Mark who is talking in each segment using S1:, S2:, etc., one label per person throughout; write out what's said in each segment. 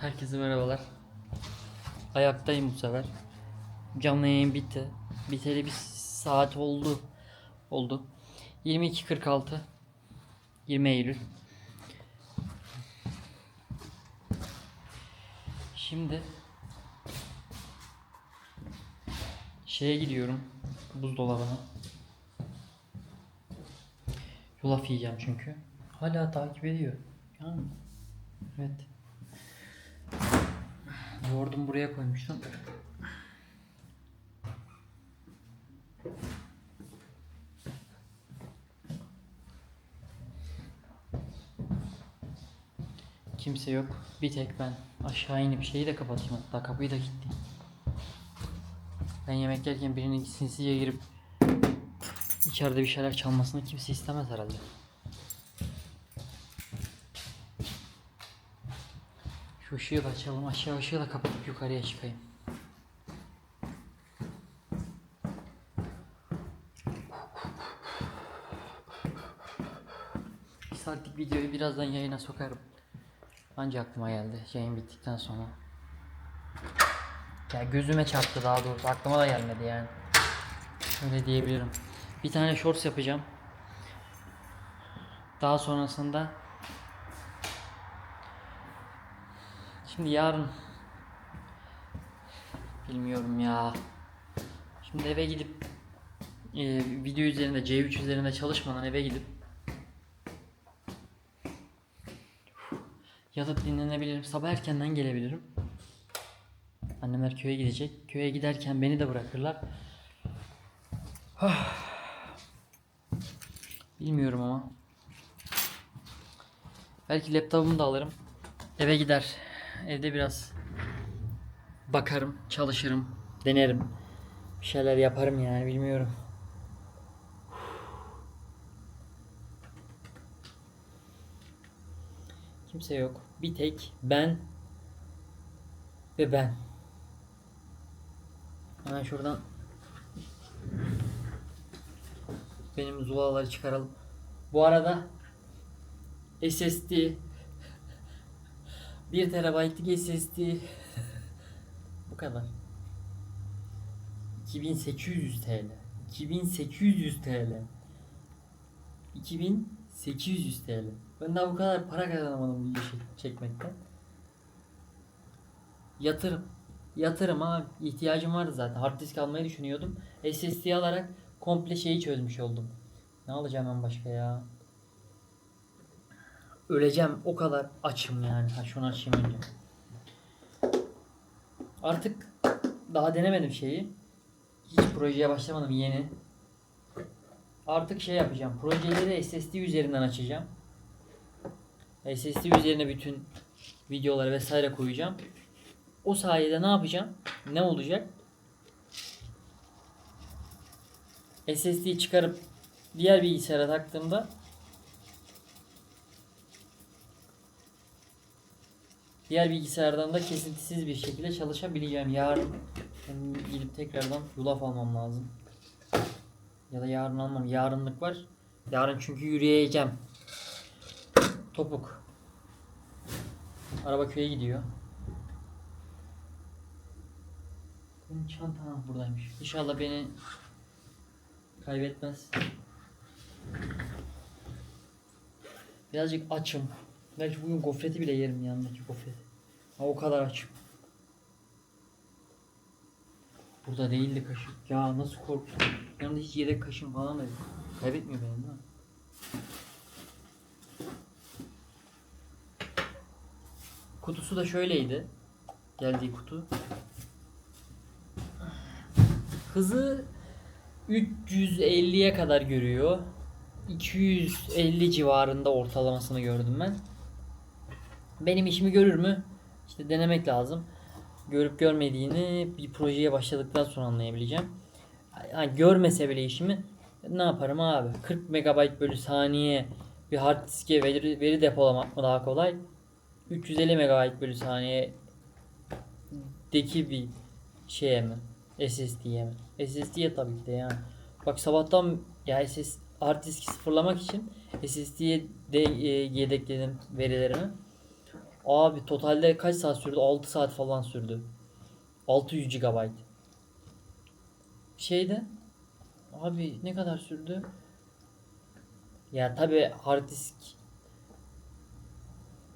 S1: Herkese merhabalar. Ayaktayım bu sefer. Canlı yayın bitti. Biteli bir saat oldu. Oldu. 22.46 20 Eylül. Şimdi şeye gidiyorum. Buzdolabına. Yulaf yiyeceğim çünkü. Hala takip ediyor. Yani evet. Yoğurdumu buraya koymuştum. Kimse yok. Bir tek ben. Aşağı inip şeyi de kapatayım hatta. Kapıyı da kilitleyeyim. Ben yemek yerken birinin sinsice girip içeride bir şeyler çalmasını kimse istemez herhalde. Şu ışığı da açalım. Aşağı ışığı da kapatıp yukarıya çıkayım. Bir saatlik videoyu birazdan yayına sokarım. Ancak aklıma geldi yayın bittikten sonra. Ya gözüme çarptı daha doğrusu. Aklıma da gelmedi yani. Öyle diyebilirim. Bir tane shorts yapacağım. Daha sonrasında Şimdi yarın bilmiyorum ya. Şimdi eve gidip e, video üzerinde C3 üzerinde çalışmadan eve gidip yatıp dinlenebilirim. Sabah erkenden gelebilirim. Annemler köye gidecek. Köye giderken beni de bırakırlar. Ah. Bilmiyorum ama. Belki laptopumu da alırım. Eve gider. Evde biraz bakarım, çalışırım, denerim. Bir şeyler yaparım yani bilmiyorum. Kimse yok. Bir tek ben ve ben. Hemen şuradan benim zulaları çıkaralım. Bu arada SSD 1 TB'lik SSD bu kadar. 2800 TL. 2800 TL. 2800 TL. Ben daha bu kadar para kazanamadım video çek- çekmekten. Yatırım. Yatırım ama ihtiyacım vardı zaten. Hard disk almayı düşünüyordum. SSD alarak komple şeyi çözmüş oldum. Ne alacağım ben başka ya? Öleceğim o kadar açım yani. Ha şunu açayım önce. Artık daha denemedim şeyi. Hiç projeye başlamadım yeni. Artık şey yapacağım. Projeleri SSD üzerinden açacağım. SSD üzerine bütün videoları vesaire koyacağım. O sayede ne yapacağım? Ne olacak? SSD'yi çıkarıp diğer bilgisayara taktığımda diğer bilgisayardan da kesintisiz bir şekilde çalışabileceğim. Yarın gidip tekrardan yulaf almam lazım. Ya da yarın almam. Yarınlık var. Yarın çünkü yürüyeceğim. Topuk. Araba köye gidiyor. Benim çantam buradaymış. İnşallah beni kaybetmez. Birazcık açım. Belki bugün gofreti bile yerim yanındaki gofreti. Ha, o kadar açım. Burada değildi kaşık. Ya nasıl korktum. Yanında hiç yedek kaşığım falan da yok. Kaybetmiyor beni değil mi? Kutusu da şöyleydi. Geldiği kutu. Hızı 350'ye kadar görüyor. 250 civarında ortalamasını gördüm ben. Benim işimi görür mü? İşte denemek lazım. Görüp görmediğini bir projeye başladıktan sonra anlayabileceğim. Yani görmese bile işimi ne yaparım abi? 40 MB bölü saniye bir hard diske veri, veri depolamak mı daha kolay? 350 MB bölü saniye deki bir şeye mi? SSD'ye mi? SSD'ye tabii ki de yani. Bak sabahtan ya SS hard diski sıfırlamak için SSD'ye de e, yedekledim verilerimi. Abi totalde kaç saat sürdü? 6 saat falan sürdü. 600 GB. Şeyde abi ne kadar sürdü? Ya tabi hard disk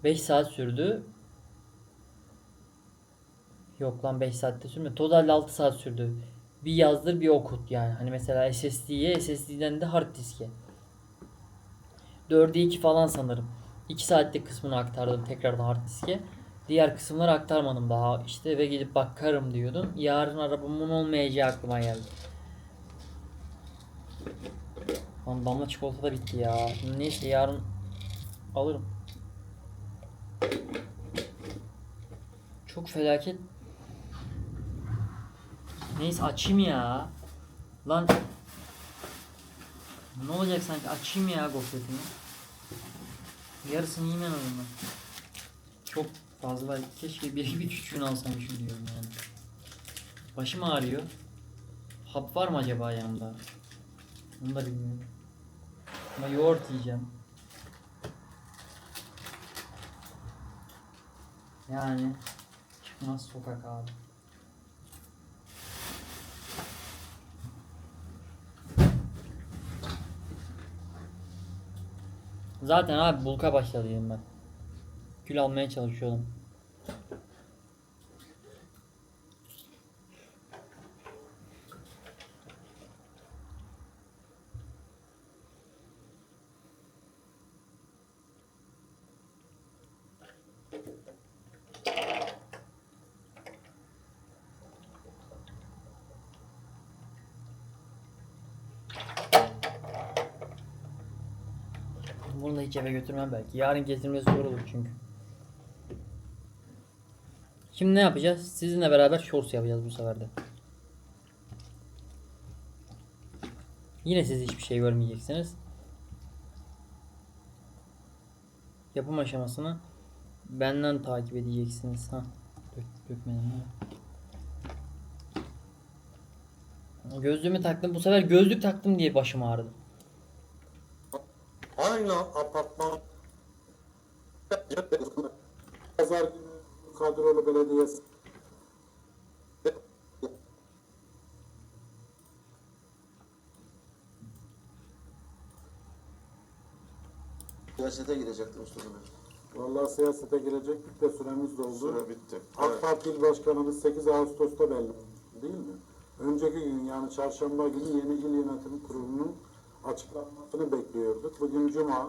S1: 5 saat sürdü. Yok lan 5 saatte sürmedi. Totalde 6 saat sürdü. Bir yazdır bir okut yani. Hani mesela SSD'ye SSD'den de hard diske. 4'e 2 falan sanırım. 2 saatlik kısmını aktardım tekrardan hard diske. Diğer kısımları aktarmadım daha. İşte eve gidip bakarım diyordum. Yarın arabamın olmayacağı aklıma geldi. Lan damla çikolata da bitti ya. Neyse yarın alırım. Çok felaket. Neyse açayım ya. Lan ne olacak sanki açayım ya gofretini. Yarısını yiyeyim en azından. Çok fazla keşke bir, bir küçüğünü alsaymışım diyorum yani. Başım ağrıyor. Hap var mı acaba yanımda? Onu da bilmiyorum. Ama yoğurt yiyeceğim. Yani çıkmaz sokak abi. Zaten abi bulka başladıydım ben. Kül almaya çalışıyordum. Bunu da hiç eve götürmem belki. Yarın getirmesi zor olur çünkü. Şimdi ne yapacağız? Sizinle beraber shorts yapacağız bu sefer de. Yine siz hiçbir şey görmeyeceksiniz. Yapım aşamasını benden takip edeceksiniz. Ha. Dök, dökmedim. Gözlüğümü taktım. Bu sefer gözlük taktım diye başım ağrıdı.
S2: Aynı apartman Pazar günü kadrolu belediyesi
S3: Siyasete girecekti Mustafa Bey.
S2: Vallahi siyasete girecektik de süremiz doldu.
S3: Süre bitti.
S2: AK
S3: Evet.
S2: Parti İl Başkanımız 8 Ağustos'ta belli değil mi? Önceki gün yani çarşamba günü yeni il yönetimi kurulunun açıklanmasını bekliyorduk. Bugün cuma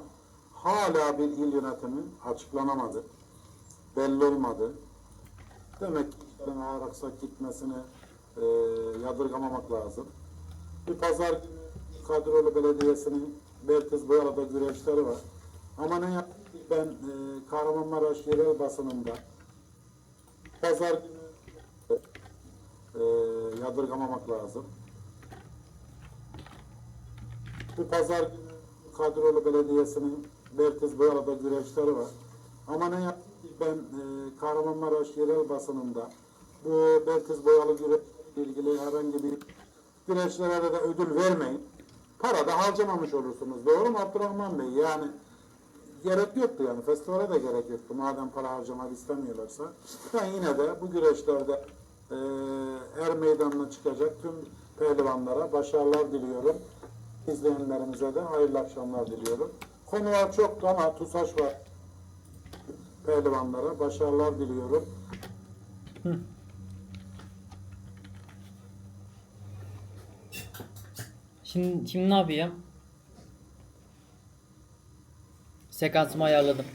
S2: hala bir il yönetimi açıklanamadı. Belli olmadı. Demek ki işlerin ağır aksak gitmesini e, yadırgamamak lazım. Bir pazar günü Kadrolu Belediyesi'nin Bertiz Boyalı'da güreşleri var. Ama ne yaptık ki ben e, Kahramanmaraş yerel basınında pazar günü e, yadırgamamak lazım. Bu pazar günü Kadrolu Belediyesi'nin Bertiz Boyalı'da güreşleri var. Ama ne yaptık ben e, Kahramanmaraş yerel basınında bu Bertiz Boyalı güreş ilgili herhangi bir güreşlere de ödül vermeyin. Para da harcamamış olursunuz. Doğru mu Abdurrahman Bey? Yani gerek yoktu yani. Festivale de gerek yoktu. Madem para harcamak istemiyorlarsa. Ben yine de bu güreşlerde e, er meydanına çıkacak tüm pehlivanlara başarılar diliyorum. İzleyenlerimize de hayırlı akşamlar diliyorum. Konular çok ama TUSAŞ var. Pehlivanlara başarılar diliyorum.
S1: Şimdi, şimdi ne yapacağım? Sekansımı ayarladım.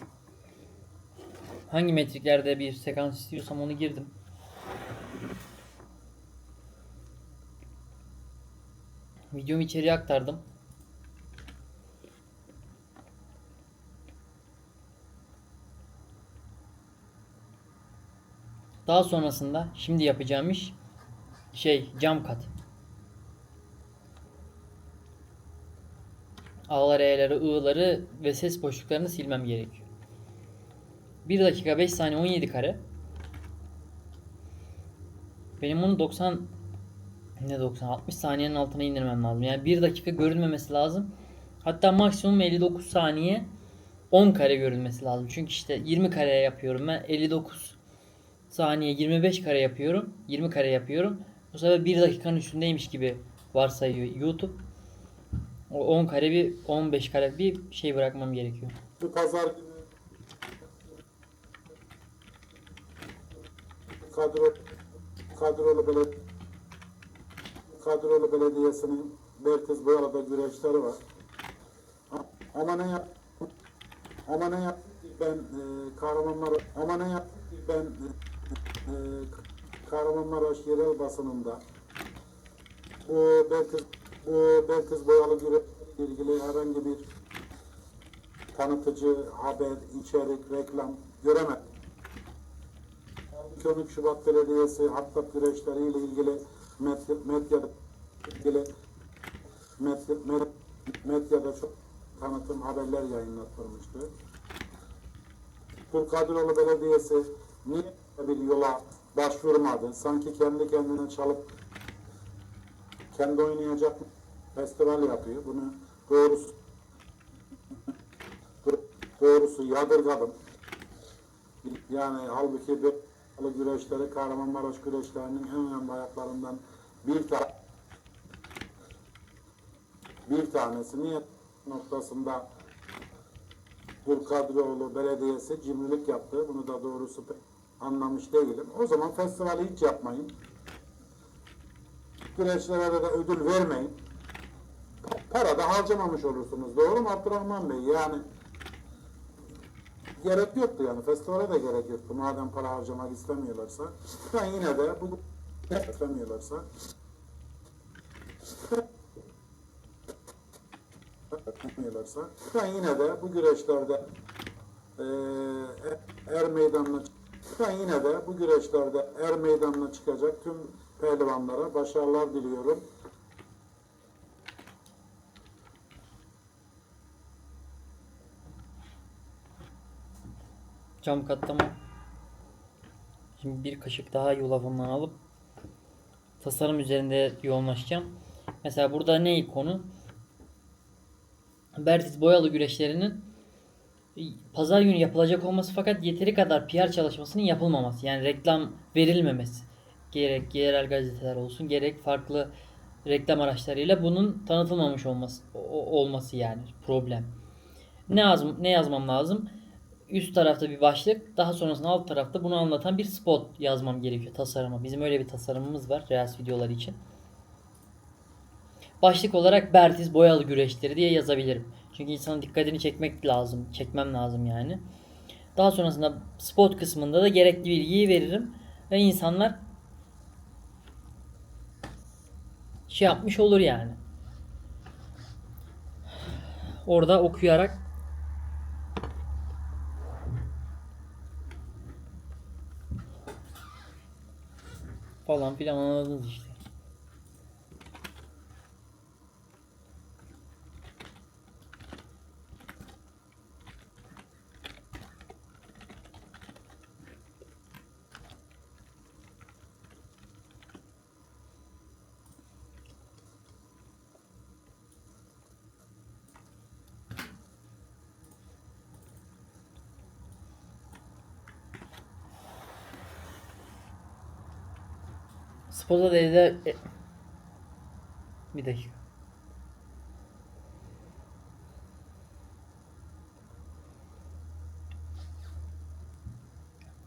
S1: Hangi metriklerde bir sekans istiyorsam onu girdim. Videomu içeriye aktardım. Daha sonrasında şimdi yapacağım iş şey cam kat. A'ları, E'leri, I'ları ve ses boşluklarını silmem gerekiyor. 1 dakika 5 saniye 17 kare. Benim bunu 90 ne 90 60 saniyenin altına indirmem lazım. Yani 1 dakika görünmemesi lazım. Hatta maksimum 59 saniye 10 kare görülmesi lazım. Çünkü işte 20 kare yapıyorum ben 59 saniye 25 kare yapıyorum. 20 kare yapıyorum. Bu sefer 1 dakikanın üstündeymiş gibi varsayıyor YouTube. O 10 kare bir 15 kare bir şey bırakmam gerekiyor.
S2: Bu pazar günü kadro kadrolu belediye kadrolu belediyesinin Bertiz Boyalı'da güreşleri var. Ama ne yap ama ne yap ben e, Kahramanmaraş ama ne yap ben e, e, Kahramanmaraş yerel basınında bu Bertiz bu Bertiz Boyalı güreş ilgili herhangi bir tanıtıcı haber, içerik, reklam göremedim. 12 Şubat Belediyesi Hattat güreşleri ile ilgili medya, medyada ilgili medya, med- medyada çok tanıtım haberler yayınlatılmıştı. Bu Kadiroğlu Belediyesi niye bir yola başvurmadı? Sanki kendi kendine çalıp kendi oynayacak festival yapıyor. Bunu doğrusu doğrusu yadırgadım. Yani halbuki bir güreşleri Kahramanmaraş güreşlerinin en önemli ayaklarından bir ta bir tanesi niye noktasında Burkadrioğlu Belediyesi cimrilik yaptı. Bunu da doğrusu pek anlamış değilim. O zaman festivali hiç yapmayın. Güreşlere de ödül vermeyin. Para da harcamamış olursunuz. Doğru mu Abdurrahman Bey? Yani gerek yoktu yani. Festivale de gerek yoktu. Madem para harcamak istemiyorlarsa. Ben yine de bu istemiyorlarsa istemiyorlarsa ben yine de bu güreşlerde eee er meydanına ben yine de bu güreşlerde er meydanına çıkacak tüm pehlivanlara başarılar diliyorum.
S1: Cam katlama. Şimdi bir kaşık daha yulafından alıp tasarım üzerinde yoğunlaşacağım. Mesela burada ne konu? Bertiz boyalı güreşlerinin pazar günü yapılacak olması fakat yeteri kadar PR çalışmasının yapılmaması. Yani reklam verilmemesi. Gerek yerel gazeteler olsun gerek farklı reklam araçlarıyla bunun tanıtılmamış olması olması yani problem. Ne yaz, ne yazmam lazım? Üst tarafta bir başlık, daha sonrasında alt tarafta bunu anlatan bir spot yazmam gerekiyor tasarıma. Bizim öyle bir tasarımımız var Reels videoları için. Başlık olarak Bertiz boyalı güreşleri diye yazabilirim. Çünkü insanın dikkatini çekmek lazım, çekmem lazım yani. Daha sonrasında spot kısmında da gerekli bilgiyi veririm ve insanlar şey yapmış olur yani. Orada okuyarak falan filan anladınız işte. Spoza dedi e... bir dakika.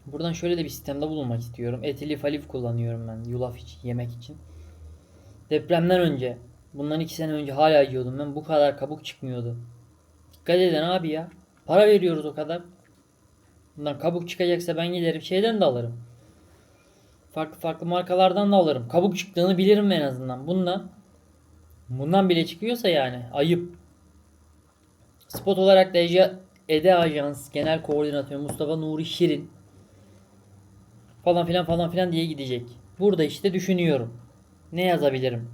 S1: Buradan şöyle de bir sistemde bulunmak istiyorum. Etili falif kullanıyorum ben yulaf için, yemek için. Depremden önce, bundan iki sene önce hala yiyordum ben. Bu kadar kabuk çıkmıyordu. Dikkat edin abi ya. Para veriyoruz o kadar. Bundan kabuk çıkacaksa ben giderim şeyden de alırım. Farklı farklı markalardan da alırım. Kabuk çıktığını bilirim en azından. Bundan bundan bile çıkıyorsa yani ayıp. Spot olarak da Ece, Ede Ajans Genel Koordinatörü Mustafa Nuri Şirin falan filan falan filan diye gidecek. Burada işte düşünüyorum. Ne yazabilirim?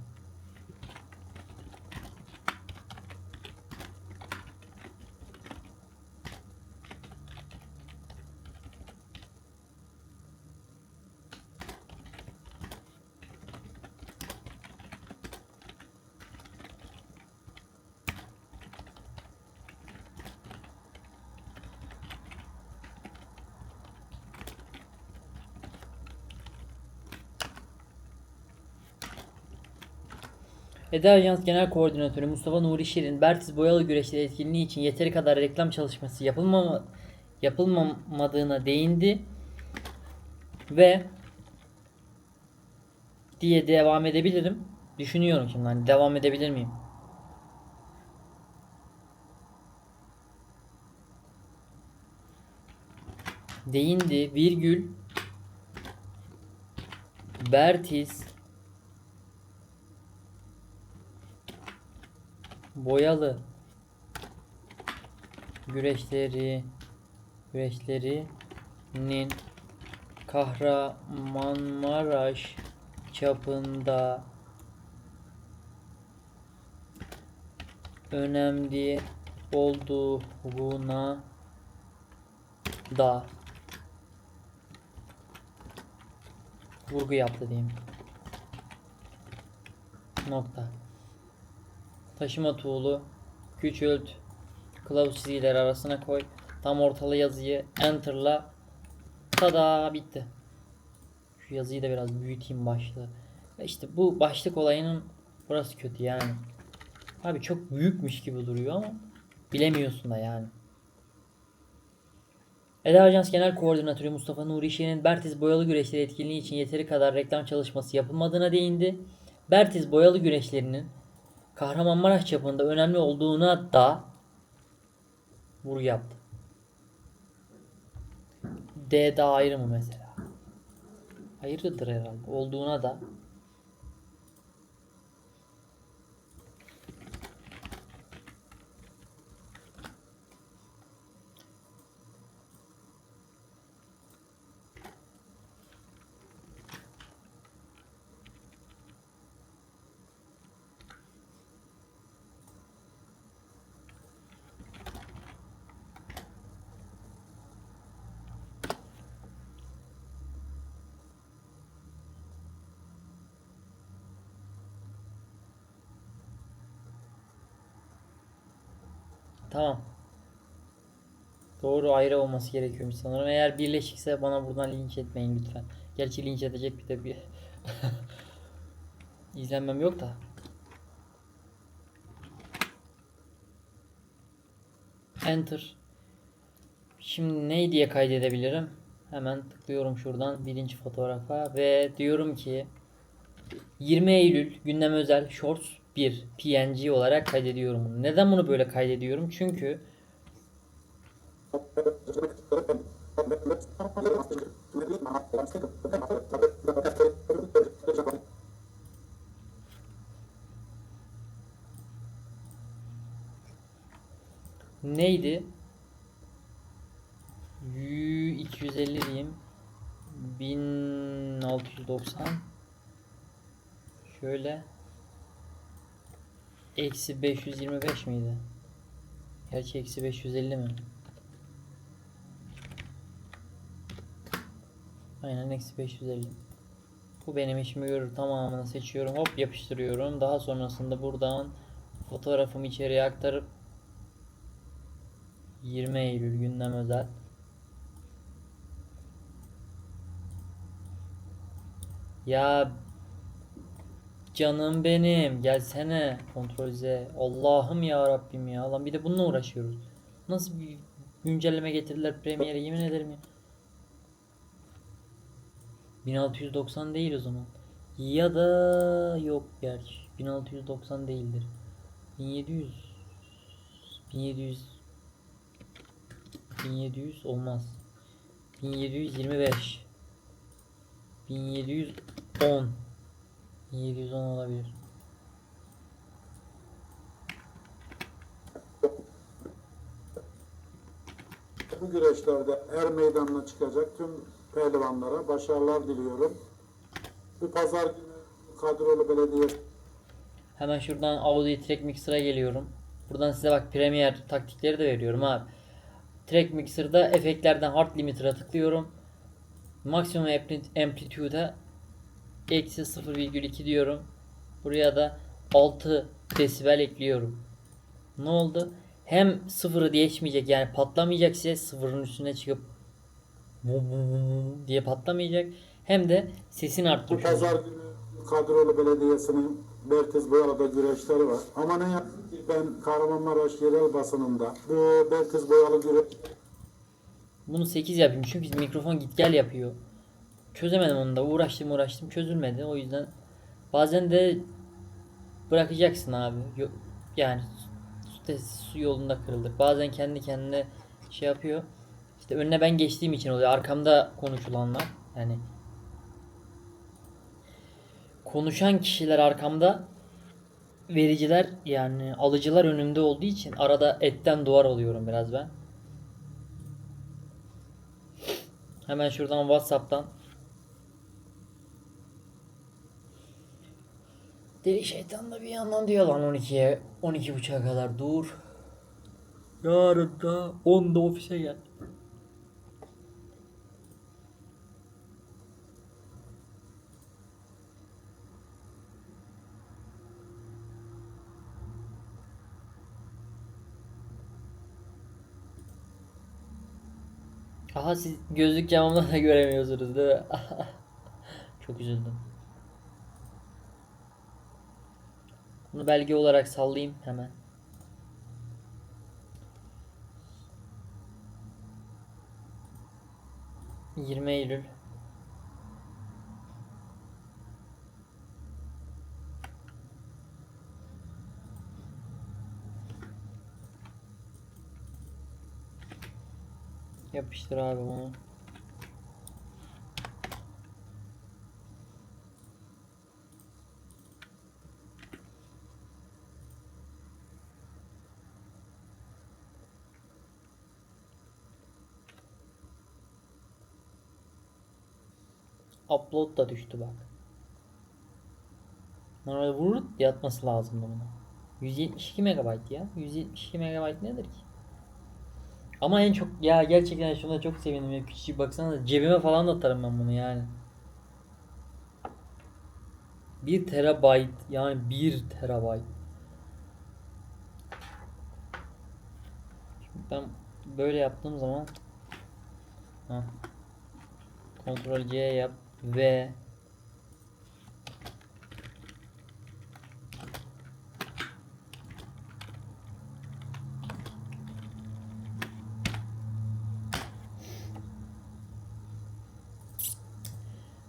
S1: Eda Ajans Genel Koordinatörü Mustafa Nuri Şirin, Bertiz Boyalı güreşleri etkinliği için yeteri kadar reklam çalışması yapılmama, yapılmamadığına değindi ve diye devam edebilirim. Düşünüyorum şimdi hani devam edebilir miyim? Değindi virgül Bertiz boyalı güreşleri güreşlerinin Kahramanmaraş çapında önemli olduğuna da vurgu yaptı diyeyim. Nokta. Taşıma tuğlu küçült kılavuz çizgileri arasına koy. Tam ortalı yazıyı enter'la tada bitti. Şu yazıyı da biraz büyüteyim başlığı. Ve İşte bu başlık olayının burası kötü yani. Abi çok büyükmüş gibi duruyor ama bilemiyorsun da yani. Eda Ajans Genel Koordinatörü Mustafa Nuri Şirin, Bertiz Boyalı Güreşleri etkinliği için yeteri kadar reklam çalışması yapılmadığına değindi. Bertiz Boyalı Güreşlerinin Kahramanmaraş çapında önemli olduğuna da vurgu yaptı. D daha ayrı mı mesela? Ayrıdır herhalde. Olduğuna da Tamam. Doğru ayrı olması gerekiyormuş sanırım. Eğer birleşikse bana buradan linç etmeyin lütfen. Gerçi linç edecek bir de bir izlenmem yok da. Enter. Şimdi ne diye kaydedebilirim? Hemen tıklıyorum şuradan birinci fotoğrafa ve diyorum ki 20 Eylül gündem özel shorts 1 PNG olarak kaydediyorum. Neden bunu böyle kaydediyorum? Çünkü neydi? Yu 250 diyeyim. 1690 Şöyle Eksi 525 miydi? Gerçi eksi 550 mi? Aynen eksi 550. Bu benim işimi görür. Tamamını seçiyorum. Hop yapıştırıyorum. Daha sonrasında buradan fotoğrafımı içeriye aktarıp 20 Eylül gündem özel. Ya Canım benim gelsene kontrol Z. Allah'ım ya Rabbim ya. Lan bir de bununla uğraşıyoruz. Nasıl bir güncelleme getirdiler Premiere'e yemin ederim ya. 1690 değil o zaman. Ya da yok gerçi. 1690 değildir. 1700 1700 1700 olmaz. 1725 1710 710 olabilir.
S2: Bu güreşlerde er meydanına çıkacak tüm pehlivanlara başarılar diliyorum. Bu pazar günü kadrolu belediye
S1: Hemen şuradan Audi Track Mixer'a geliyorum. Buradan size bak Premier taktikleri de veriyorum abi. Track Mixer'da efektlerden Hard Limiter'a tıklıyorum. Maksimum ampli- Amplitude'a eksi 0,2 diyorum. Buraya da 6 desibel ekliyorum. Ne oldu? Hem sıfırı değişmeyecek yani patlamayacak ses sıfırın üstüne çıkıp diye patlamayacak. Hem de sesini
S2: bu
S1: arttırmış
S2: pazar günü kadrolu belediyesinin Bertiz Boyalı'da güreşleri var. Ama ne yazık ki ben Kahramanmaraş yerel basınında bu Bertiz Boyalı güreş
S1: Bunu 8 yapayım çünkü mikrofon git gel yapıyor. Çözemedim onu da. Uğraştım uğraştım çözülmedi. O yüzden bazen de bırakacaksın abi. Yani su, su yolunda kırılır. Bazen kendi kendine şey yapıyor. İşte önüne ben geçtiğim için oluyor. Arkamda konuşulanlar. Yani konuşan kişiler arkamda vericiler yani alıcılar önümde olduğu için arada etten duvar oluyorum biraz ben. Hemen şuradan WhatsApp'tan Deli şeytan da bir yandan diyor lan 12'ye 12.30'a kadar dur. Yarın da 10'da ofise gel. Aha siz gözlük camımdan da göremiyorsunuz değil mi? Çok üzüldüm. Bunu belge olarak sallayayım hemen. Yirmi Eylül. Yapıştır abi bunu. Upload da düştü bak. Normalde vurur diye atması lazımdı buna. 172 MB ya. 172 MB nedir ki? Ama en çok ya gerçekten şuna çok sevindim ya küçücük baksana cebime falan da atarım ben bunu yani. 1 terabayt yani 1 terabayt. Şimdi ben böyle yaptığım zaman ha. Ctrl C yap ve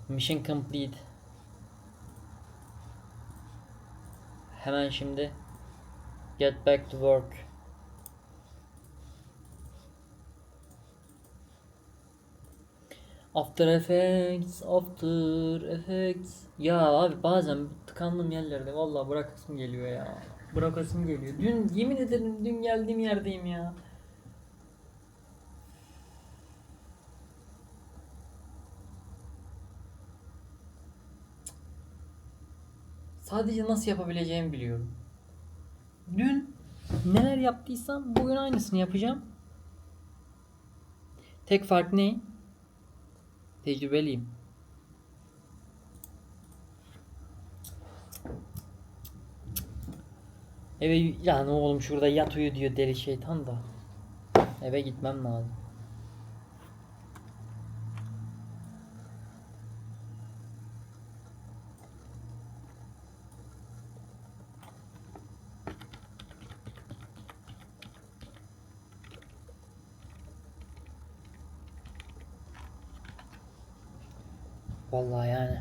S1: Mission complete. Hemen şimdi get back to work. After Effects, After Effects. Ya abi bazen tıkandığım yerlerde vallahi bırakasım geliyor ya. Bırakasım geliyor. Dün yemin ederim dün geldiğim yerdeyim ya. Sadece nasıl yapabileceğimi biliyorum. Dün neler yaptıysam bugün aynısını yapacağım. Tek fark ne? Tecrübeliyim. Eve yani oğlum şurada yat uyu diyor deli şeytan da. Eve gitmem lazım. Vallahi yani.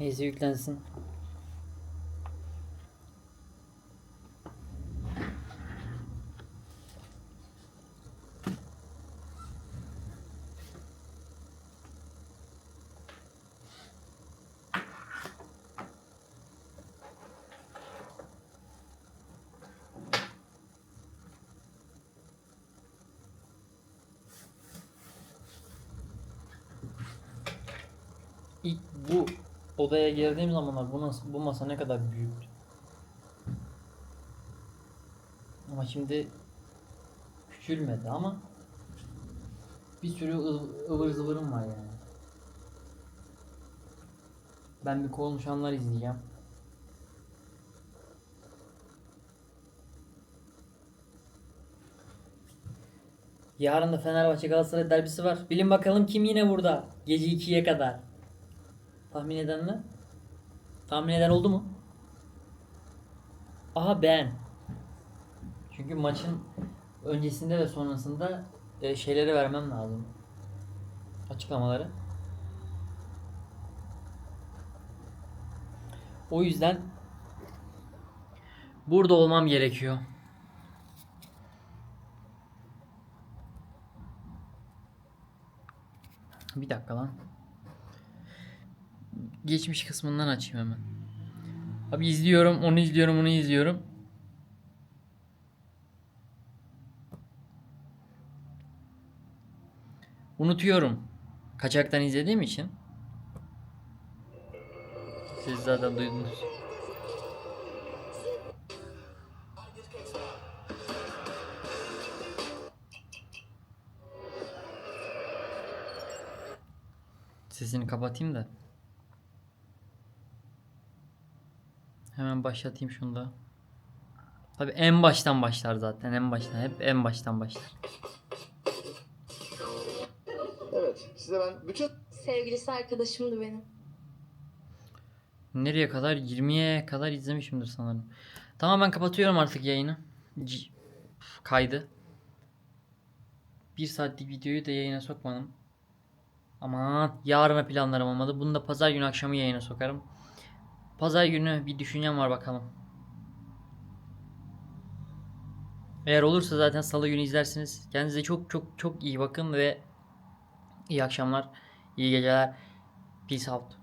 S1: Neyse yüklensin. bu odaya girdiğim zamanlar bu, bu masa ne kadar büyüktü. Ama şimdi küçülmedi ama bir sürü ıvır zıvırım var yani. Ben bir konuşanlar izleyeceğim. Yarın da Fenerbahçe Galatasaray derbisi var. Bilin bakalım kim yine burada gece 2'ye kadar. Tahmin edenler? Tahmin eden oldu mu? Aha ben. Çünkü maçın öncesinde ve sonrasında e, şeyleri vermem lazım. Açıklamaları. O yüzden burada olmam gerekiyor. Bir dakika lan. Geçmiş kısmından açayım hemen. Abi izliyorum, onu izliyorum, onu izliyorum. Unutuyorum. Kaçaktan izlediğim için. Siz zaten duydunuz. Sesini kapatayım da. Hemen başlatayım şunu da. Tabi en baştan başlar zaten. En baştan. Hep en baştan başlar.
S3: Evet, size ben bütün
S4: Sevgilisi arkadaşımdı benim.
S1: Nereye kadar? 20'ye kadar izlemişimdir sanırım. Tamam ben kapatıyorum artık yayını. C- kaydı. Bir saatlik videoyu da yayına sokmadım. Aman yarına planlarım olmadı. Bunu da pazar günü akşamı yayına sokarım. Pazar günü bir düşüncem var bakalım. Eğer olursa zaten salı günü izlersiniz. Kendinize çok çok çok iyi bakın ve iyi akşamlar, iyi geceler. Peace out.